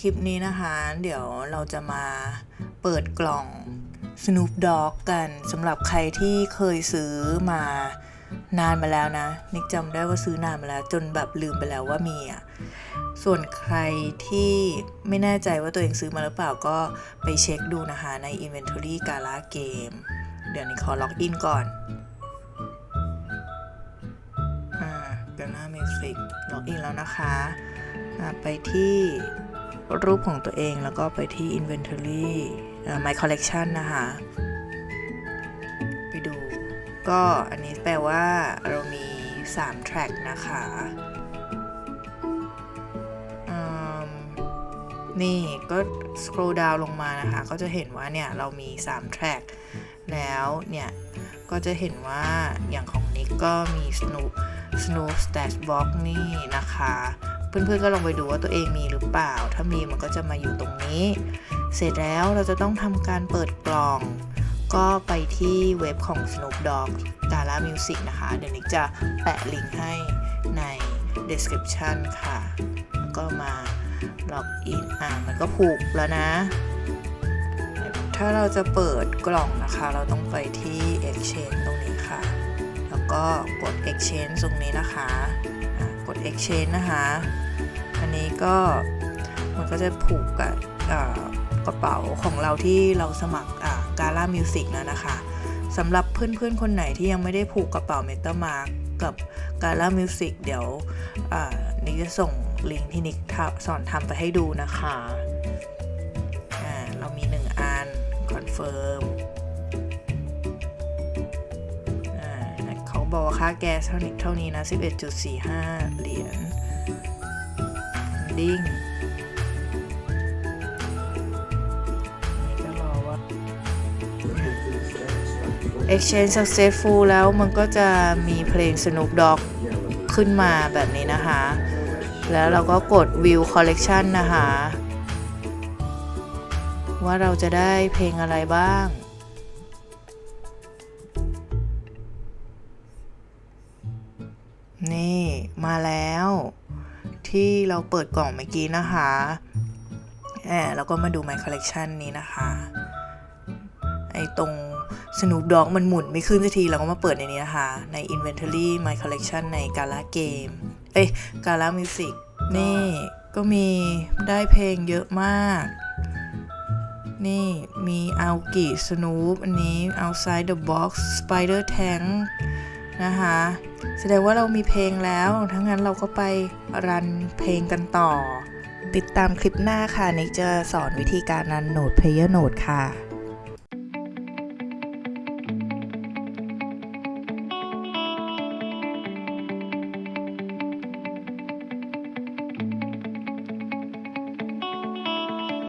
คลิปนี้นะคะ เดี๋ยวเราจะมาเปิดกล่อง Snoop Dogg กันสำหรับใครที่เคยซื้อมานานมาแล้วนะ นิกจำได้ว่าซื้อนานมาแล้ว จนแบบลืมไปแล้วว่ามีอะส่วนใครที่ไม่แน่ใจว่าตัวเองซื้อมาหรือเปล่าก็ไปเช็คดูนะคะใน Inventory Gala Game เดี๋ยวนี้ขอล็อกอินก่อนอ่า Gala Music ล็อกอินแล้วนะคะ ไปที่ รูปของตัวเองแล้วก็ไปที่ Inventory อ่า My Collection นะคะ ไปดู ก็อันนี้แปลว่าเรามี 3 track นะคะนี่ก็ scroll down ลงมานะคะ ก็จะเห็นว่าเนี่ย เรามี 3 track แล้วเนี่ย ก็จะเห็นว่าอย่างของนิกก็มี Snoop Snoop Stash Box นี่นะคะ เพื่อนๆก็ลองไปดูว่าตัวเองมีหรือเปล่า ถ้ามีมันก็จะมาอยู่ตรงนี้ เสร็จแล้วเราจะต้องทำการเปิดกล่อง ก็ไปที่เว็บของ Snoop Dogg Gala Music นะคะ เดี๋ยวนิกจะแปะลิงก์ให้ใน description ค่ะแล้วก็มาล็อกอินอ่ามันก็ผูกแล้วนะ ถ้าเราจะเปิดกล่องนะคะ เราต้องไปที่ Exchange ตรงนี้ค่ะ แล้วก็กด Exchange ตรงนี้นะคะะกด Exchange นะคะ อันนี้ก็มันก็จะผูกกับกระเป๋าของเราที่เราสมัครกาล่ามิวสิกนะนะคะสำหรับเพื่อนๆ คนไหนที่ยังไม่ได้ผูกกระเป๋าเมตามาร์กับกาล่ามิวสิกเดี๋ยวอ่านิกจะส่งลิงก์ที่นิกสอนทำไปให้ดูนะคะอ่าเรามีหนึ่งอัน คอนเฟิร์มอ่าเขาบอกว่าค่าแก๊สเท่านี้เท่านี้นะ 11.45เหรียญ ดิ้งก็รอว่า exchange successful แล้วมันก็จะมีเพลง Snoop Dogg ขึ้นมาแบบนี้นะคะ แล้วเราก็กด view collection นะคะ ว่าเราจะได้เพลงอะไรบ้างนี่ มาแล้ว ที่เราเปิดกล่องเมื่อกี้นะคะแอบแล้วก็มาดู My Collection นี้นะคะ ไอตรง Snoop Dogg มันหมุนไม่ขึ้นสักทีเราก็มาเปิดในนี้นะคะ ใน Inventory My Collection ใน Gala Game เอ้ย Gala Music นี่ก็มีได้เพลงเยอะมาก นี่มีเอากิสนูปอันนี้ Outside the Box Spider Tank นะคะ แสดงว่าเรามีเพลงแล้ว ทั้งนั้นเราก็ไปรันเพลงกันต่อ ติดตามคลิปหน้าค่ะนิกจะสอนวิธีการรันโหนด Player Note ค่ะ